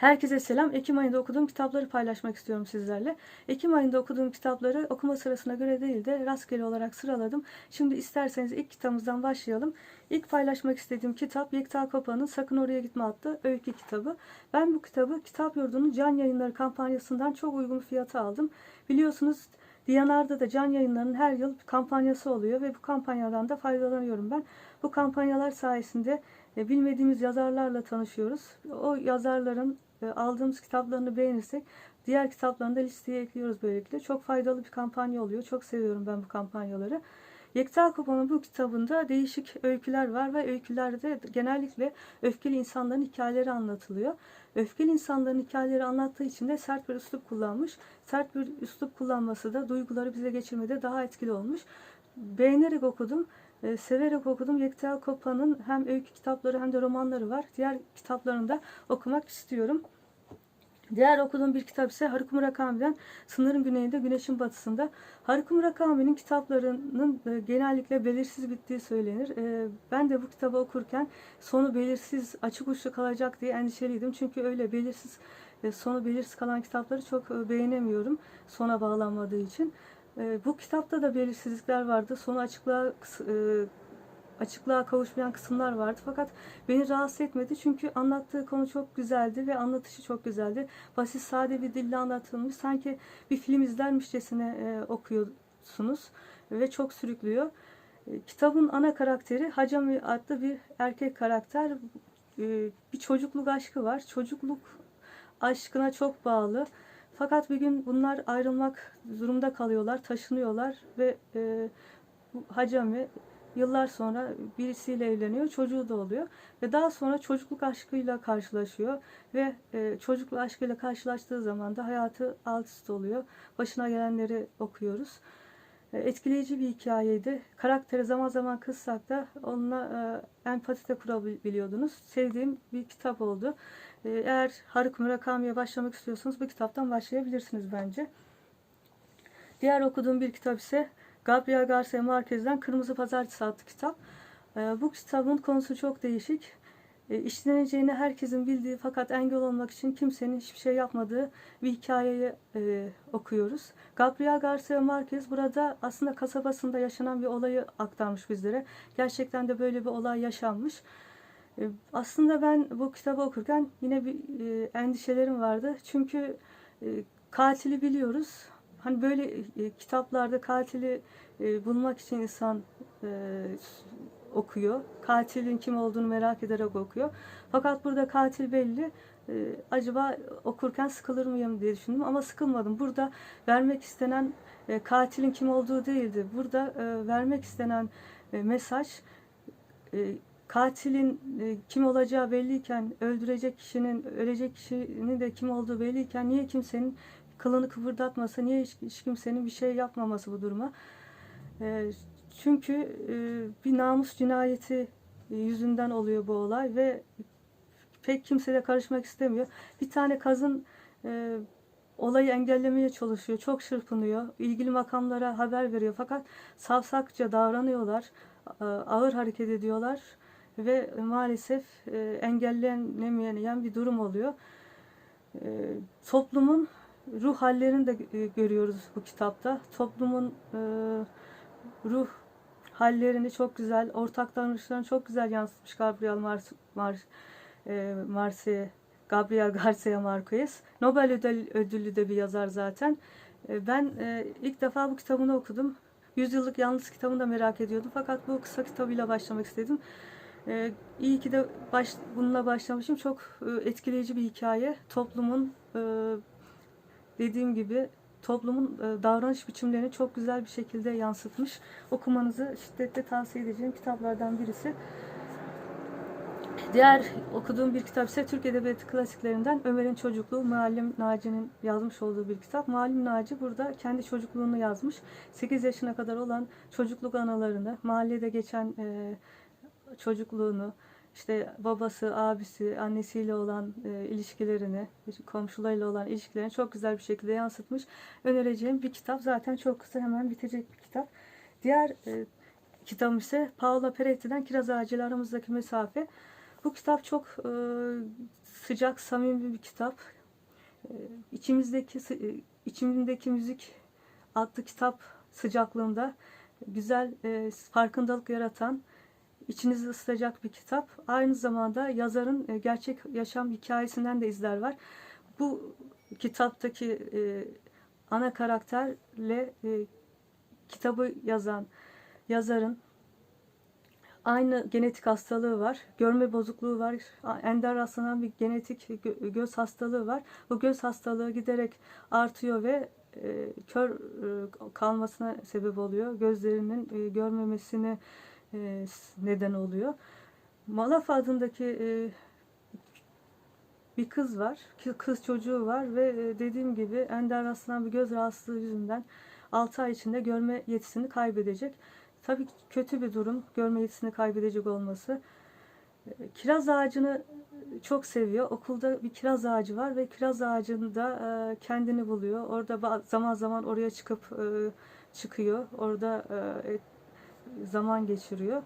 Herkese selam. Ekim ayında okuduğum kitapları paylaşmak istiyorum sizlerle. Ekim ayında okuduğum kitapları okuma sırasına göre değil de rastgele olarak sıraladım. Şimdi isterseniz ilk kitabımızdan başlayalım. İlk paylaşmak istediğim kitap Yekta Kopa'nın Sakın Oraya Gitme adlı öykü kitabı. Ben bu kitabı Kitap Yurdu'nun can yayınları kampanyasından çok uygun fiyata aldım. Biliyorsunuz Diyanar'da da can yayınlarının her yıl kampanyası oluyor ve bu kampanyadan da faydalanıyorum ben. Bu kampanyalar sayesinde e, bilmediğimiz yazarlarla tanışıyoruz. O yazarların aldığımız kitaplarını beğenirsek diğer kitaplarını da listeye ekliyoruz böylelikle. Çok faydalı bir kampanya oluyor. Çok seviyorum ben bu kampanyaları. Yekta Kopa'nın bu kitabında değişik öyküler var ve öykülerde genellikle öfkeli insanların hikayeleri anlatılıyor. Öfkeli insanların hikayeleri anlattığı için de sert bir üslup kullanmış. Sert bir üslup kullanması da duyguları bize geçirmede daha etkili olmuş. Beğenerek okudum. E, severek okudum. Yekta Kopa'nın hem öykü kitapları hem de romanları var. Diğer kitaplarını da okumak istiyorum. Diğer okuduğum bir kitap ise Haruki Murakami'den Sınırın Güneyinde Güneşin Batısında. Haruki Murakami'nin kitaplarının e, genellikle belirsiz bittiği söylenir. E, ben de bu kitabı okurken sonu belirsiz, açık uçlu kalacak diye endişeliydim. Çünkü öyle belirsiz, sonu belirsiz kalan kitapları çok e, beğenemiyorum sona bağlanmadığı için. E, bu kitapta da belirsizlikler vardı. Sonu açıklığa e, açıklığa kavuşmayan kısımlar vardı. Fakat beni rahatsız etmedi çünkü anlattığı konu çok güzeldi ve anlatışı çok güzeldi. Basit sade bir dille anlatılmış. Sanki bir film izlermişçesine e, okuyorsunuz ve çok sürüklüyor. E, kitabın ana karakteri Hacami adlı bir erkek karakter. Bir çocukluk aşkı var. Çocukluk aşkına çok bağlı. Fakat bir gün bunlar ayrılmak durumda kalıyorlar, taşınıyorlar ve e, bu Hacami yıllar sonra birisiyle evleniyor, çocuğu da oluyor ve daha sonra çocukluk aşkıyla karşılaşıyor ve e, çocukluk aşkıyla karşılaştığı zaman da hayatı alt üst oluyor. Başına gelenleri okuyoruz. E, etkileyici bir hikayeydi. Karakteri zaman zaman kızsak da onunla e, empati de kurabiliyordunuz. Sevdiğim bir kitap oldu. E, eğer Haruki Murakami'ye başlamak istiyorsanız bu kitaptan başlayabilirsiniz bence. Diğer okuduğum bir kitap ise Gabriel Garcia Marquez'den Kırmızı Pazartesi adlı kitap. Bu kitabın konusu çok değişik. E, işleneceğini herkesin bildiği fakat engel olmak için kimsenin hiçbir şey yapmadığı bir hikayeyi e, okuyoruz. Gabriel Garcia Marquez burada aslında kasabasında yaşanan bir olayı aktarmış bizlere. Gerçekten de böyle bir olay yaşanmış. E, aslında ben bu kitabı okurken yine bir e, endişelerim vardı. Çünkü e, katili biliyoruz. Hani böyle e, kitaplarda katili e, bulmak için insan e, okuyor. Katilin kim olduğunu merak ederek okuyor. Fakat burada katil belli. E, acaba okurken sıkılır mıyım diye düşündüm ama sıkılmadım. Burada vermek istenen e, katilin kim olduğu değildi. Burada e, vermek istenen e, mesaj e, katilin e, kim olacağı belliyken, öldürecek kişinin, ölecek kişinin de kim olduğu belliyken niye kimsenin kılını kıpırdatması, niye hiç, hiç kimsenin bir şey yapmaması bu duruma? E, çünkü e, bir namus cinayeti yüzünden oluyor bu olay ve pek kimse de karışmak istemiyor. Bir tane kazın e, olayı engellemeye çalışıyor. Çok çırpınıyor. İlgili makamlara haber veriyor. Fakat savsakça davranıyorlar. e, Ağır hareket ediyorlar. Ve maalesef e, engellenemeyen bir durum oluyor. E, Toplumun ruh hallerini de e, görüyoruz bu kitapta. Toplumun e, ruh hallerini çok güzel, ortak davranışlarını çok güzel yansıtmış Gabriel Mars, Mar, e, Marse, Gabriel Garcia Marquez. Nobel ödül, ödüllü de bir yazar zaten. E, ben e, ilk defa bu kitabını okudum. Yüzyıllık Yalnız kitabını da merak ediyordum. Fakat bu kısa kitabıyla başlamak istedim. E, iyi ki de baş, bununla başlamışım. Çok e, etkileyici bir hikaye. Toplumun e, dediğim gibi toplumun e, davranış biçimlerini çok güzel bir şekilde yansıtmış. Okumanızı şiddetle tavsiye edeceğim kitaplardan birisi. Diğer okuduğum bir kitap ise Türk Edebiyatı klasiklerinden Ömer'in Çocukluğu, Muallim Naci'nin yazmış olduğu bir kitap. Muallim Naci burada kendi çocukluğunu yazmış. 8 yaşına kadar olan çocukluk anılarını, mahallede geçen e, çocukluğunu, işte babası, abisi, annesiyle olan e, ilişkilerini, komşularıyla olan ilişkilerini çok güzel bir şekilde yansıtmış. Önereceğim bir kitap. Zaten çok kısa hemen bitecek bir kitap. Diğer e, kitabım ise Paola Peretti'den Kiraz Ağacı aramızdaki mesafe. Bu kitap çok e, sıcak, samimi bir kitap. E, içimizdeki e, içimdeki müzik adlı kitap sıcaklığında güzel e, farkındalık yaratan, içinizi ısıtacak bir kitap. Aynı zamanda yazarın e, gerçek yaşam hikayesinden de izler var. Bu kitaptaki e, ana karakterle e, kitabı yazan yazarın aynı genetik hastalığı var. Görme bozukluğu var. Ender rastlanan bir genetik gö- göz hastalığı var. Bu göz hastalığı giderek artıyor ve e, kör e, kalmasına sebep oluyor. Gözlerinin e, görmemesine e, neden oluyor. Malaf adındaki e, bir kız var. Kız çocuğu var ve e, dediğim gibi ender rastlanan bir göz rahatsızlığı yüzünden 6 ay içinde görme yetisini kaybedecek. Tabii ki kötü bir durum görme yetisini kaybedecek olması. Kiraz ağacını çok seviyor. Okulda bir kiraz ağacı var ve kiraz ağacında kendini buluyor. Orada zaman zaman oraya çıkıp çıkıyor. Orada zaman geçiriyor.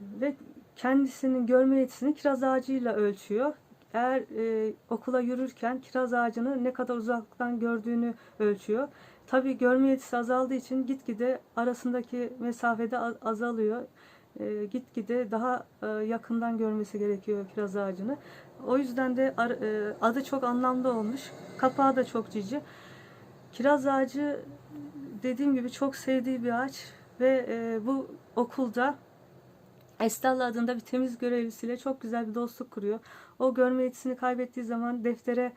Ve kendisinin görme yetisini kiraz ağacıyla ölçüyor. Eğer e, okula yürürken kiraz ağacını ne kadar uzaktan gördüğünü ölçüyor. Tabii görme yetisi azaldığı için gitgide arasındaki mesafede az- azalıyor. E, gitgide daha e, yakından görmesi gerekiyor kiraz ağacını. O yüzden de ar- e, adı çok anlamlı olmuş. Kapağı da çok cici. Kiraz ağacı dediğim gibi çok sevdiği bir ağaç ve e, bu okulda Estella adında bir temiz görevlisiyle çok güzel bir dostluk kuruyor. O görme yetisini kaybettiği zaman deftere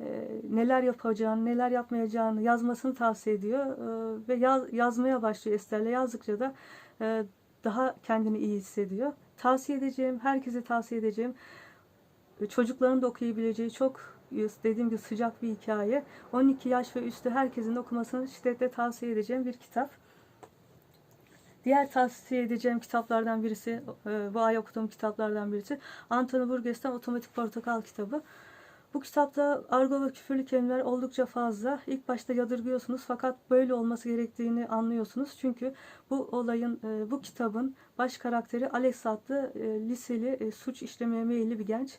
e, neler yapacağını, neler yapmayacağını yazmasını tavsiye ediyor. E, ve yaz, yazmaya başlıyor Estella. Yazdıkça da e, daha kendini iyi hissediyor. Tavsiye edeceğim, herkese tavsiye edeceğim. E, Çocukların da okuyabileceği çok e, dediğim gibi sıcak bir hikaye. 12 yaş ve üstü herkesin okumasını şiddetle tavsiye edeceğim bir kitap. Diğer tavsiye edeceğim kitaplardan birisi, e, bu ay okuduğum kitaplardan birisi Antonio Burgess'ten Otomatik Portakal kitabı. Bu kitapta argo ve küfürlü kelimeler oldukça fazla. İlk başta yadırgıyorsunuz fakat böyle olması gerektiğini anlıyorsunuz. Çünkü bu olayın, e, bu kitabın baş karakteri Alex adlı e, liseli e, suç işlemeye meyilli bir genç.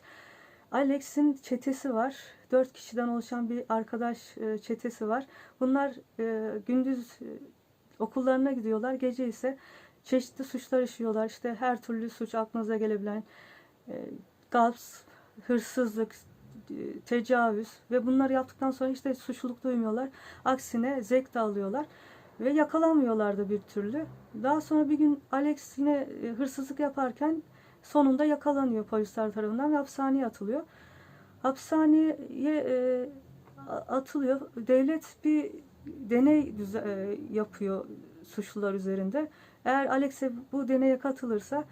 Alex'in çetesi var. Dört kişiden oluşan bir arkadaş e, çetesi var. Bunlar e, gündüz e, okullarına gidiyorlar. Gece ise çeşitli suçlar işliyorlar. İşte her türlü suç aklınıza gelebilen e, gasp, hırsızlık, e, tecavüz ve bunları yaptıktan sonra işte suçluluk duymuyorlar. Aksine zevk de alıyorlar ve yakalanmıyorlar da bir türlü. Daha sonra bir gün Alex yine e, hırsızlık yaparken sonunda yakalanıyor polisler tarafından ve hapishaneye atılıyor. Hapishaneye e, atılıyor. Devlet bir deney e, yapıyor suçlular üzerinde. Eğer Alex'e bu deneye katılırsa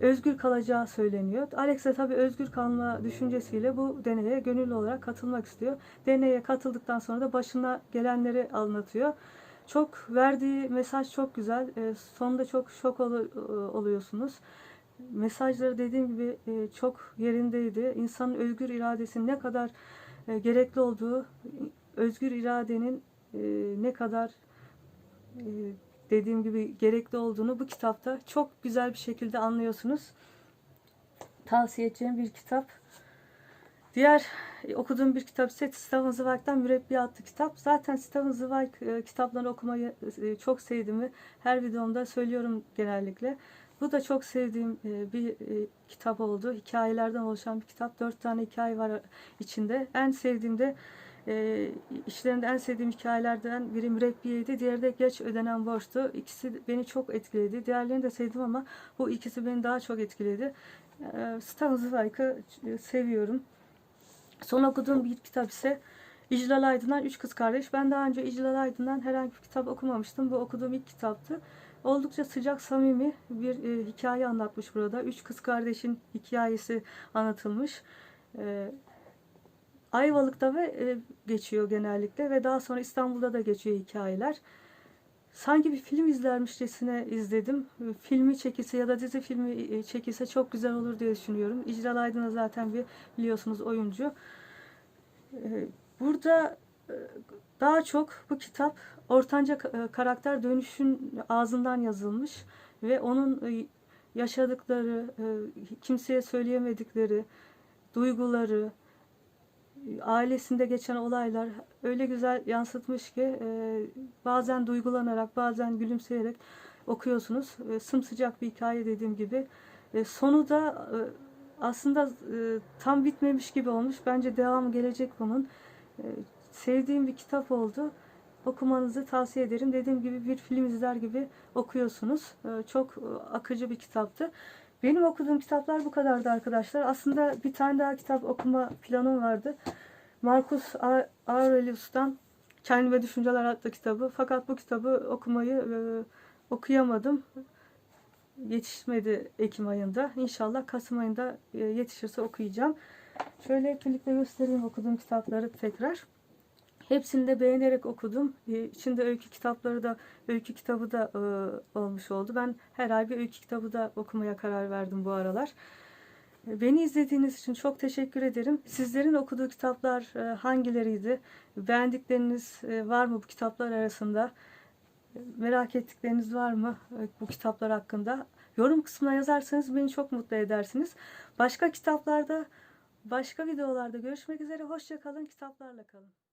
özgür kalacağı söyleniyor. Alex de tabii özgür kalma düşüncesiyle bu deneye gönüllü olarak katılmak istiyor. Deneye katıldıktan sonra da başına gelenleri anlatıyor. Çok verdiği mesaj çok güzel. E, sonunda çok şok ol- oluyorsunuz. Mesajları dediğim gibi e, çok yerindeydi. İnsanın özgür iradesinin ne kadar e, gerekli olduğu, özgür iradenin e, ne kadar e, dediğim gibi gerekli olduğunu bu kitapta çok güzel bir şekilde anlıyorsunuz. Tavsiye edeceğim bir kitap. Diğer e, okuduğum bir kitap ise Steven Zweig'den Mürebbiye adlı kitap. Zaten Steven Zweig e, kitaplarını okumayı çok sevdiğimi her videomda söylüyorum genellikle. Bu da çok sevdiğim bir kitap oldu. Hikayelerden oluşan bir kitap. Dört tane hikaye var içinde. En sevdiğim de e, işlerinde en sevdiğim hikayelerden biri Mürebbiyeydi. Diğeri de Geç Ödenen Borçtu. İkisi beni çok etkiledi. Diğerlerini de sevdim ama bu ikisi beni daha çok etkiledi. E, Steven Zweig'ı e, seviyorum. Son okuduğum bir kitap ise İclal Aydın'dan Üç Kız Kardeş. Ben daha önce İclal Aydın'dan herhangi bir kitap okumamıştım. Bu okuduğum ilk kitaptı. Oldukça sıcak, samimi bir e, hikaye anlatmış burada. Üç kız kardeşin hikayesi anlatılmış. E, Ayvalık'ta ve e, geçiyor genellikle ve daha sonra İstanbul'da da geçiyor hikayeler. Sanki bir film izlermişçesine izledim. Filmi çekilse ya da dizi filmi e, çekilse çok güzel olur diye düşünüyorum. İcral Aydın'a zaten bir biliyorsunuz oyuncu. E, Burada e, daha çok bu kitap ortanca ka- karakter dönüşün ağzından yazılmış ve onun yaşadıkları, kimseye söyleyemedikleri duyguları, ailesinde geçen olaylar öyle güzel yansıtmış ki e, bazen duygulanarak bazen gülümseyerek okuyorsunuz. E, sımsıcak bir hikaye dediğim gibi. E, sonu da e, aslında e, tam bitmemiş gibi olmuş. Bence devamı gelecek bunun. E, sevdiğim bir kitap oldu. Okumanızı tavsiye ederim. Dediğim gibi bir film izler gibi okuyorsunuz. E, çok e, akıcı bir kitaptı. Benim okuduğum kitaplar bu kadardı arkadaşlar. Aslında bir tane daha kitap okuma planım vardı. Marcus Aurelius'tan Kendime Düşünceler adlı kitabı. Fakat bu kitabı okumayı e, okuyamadım. Yetişmedi Ekim ayında. İnşallah Kasım ayında e, yetişirse okuyacağım. Şöyle birlikte göstereyim okuduğum kitapları tekrar. Hepsini de beğenerek okudum. İçinde öykü kitapları da, öykü kitabı da e, olmuş oldu. Ben her ay bir öykü kitabı da okumaya karar verdim bu aralar. E, Beni izlediğiniz için çok teşekkür ederim. Sizlerin okuduğu kitaplar e, hangileriydi? Beğendikleriniz e, var mı bu kitaplar arasında? E, Merak ettikleriniz var mı e, bu kitaplar hakkında? Yorum kısmına yazarsanız beni çok mutlu edersiniz. Başka kitaplarda, başka videolarda görüşmek üzere. Hoşça kalın, kitaplarla kalın.